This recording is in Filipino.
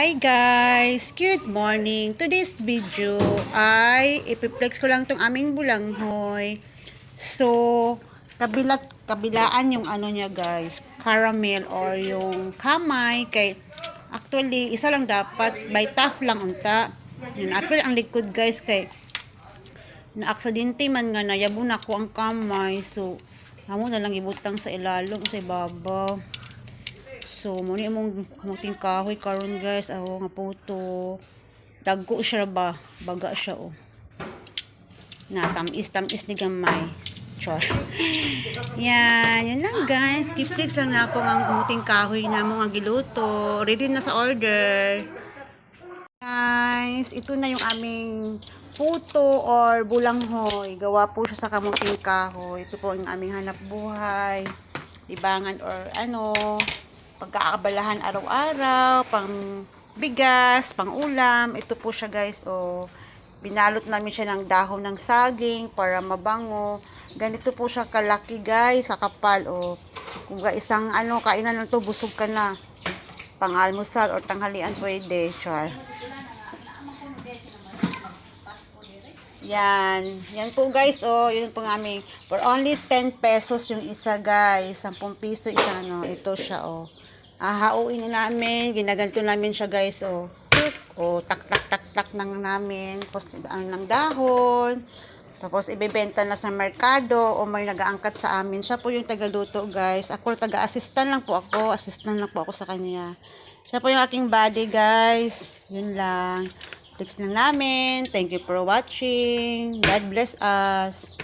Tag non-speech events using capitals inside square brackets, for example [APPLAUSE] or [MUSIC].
Hi guys! Good morning! Today's video ay ipiplex ko lang tong aming bulanghoy. So, kabilat, kabilaan yung ano niya guys, caramel or yung kamay. Kay, actually, isa lang dapat, by tough lang unta. Yun, actually, ang likod guys, kay, na-aksidente man nga na, yabo na ko ang kamay. So, amo na lang ibutang sa ilalong sa ibabaw. So, muna imong muting kahoy karon guys. Ako nga puto. Dagko siya ba? Baga siya oh. Na, tamis, tamis ni gamay. Char. [LAUGHS] Yan, yun lang guys. Kiplex lang na ako ang muting kahoy na mga giluto. Ready na sa order. Guys, ito na yung aming puto or bulanghoy. Gawa po siya sa kamuting kahoy. Ito po yung aming hanap buhay. Libangan or ano, pagkaabalahan araw-araw, pang bigas, pang ulam. Ito po siya guys. O, binalot namin siya ng dahon ng saging para mabango. Ganito po siya kalaki guys, kakapal. O, kung ga- isang ano, kainan lang to, busog ka na. Pang almusal or tanghalian pwede. Char. Yan. Yan po guys, oh. Yun po ng aming. For only 10 pesos yung isa guys. 10 piso isa, ano. Ito siya, oh. Ahauin na namin. Ginaganto namin siya guys, oh. Tuk. Oh, tak, tak, tak, tak nang namin. Tapos, ano ng dahon. Tapos, ibebenta na sa merkado o may nag-aangkat sa amin. Siya po yung tagaluto, guys. Ako, taga-assistant lang po ako. Assistant lang po ako sa kanya. Siya po yung aking body, guys. Yun lang. Text na namin. Thank you for watching. God bless us.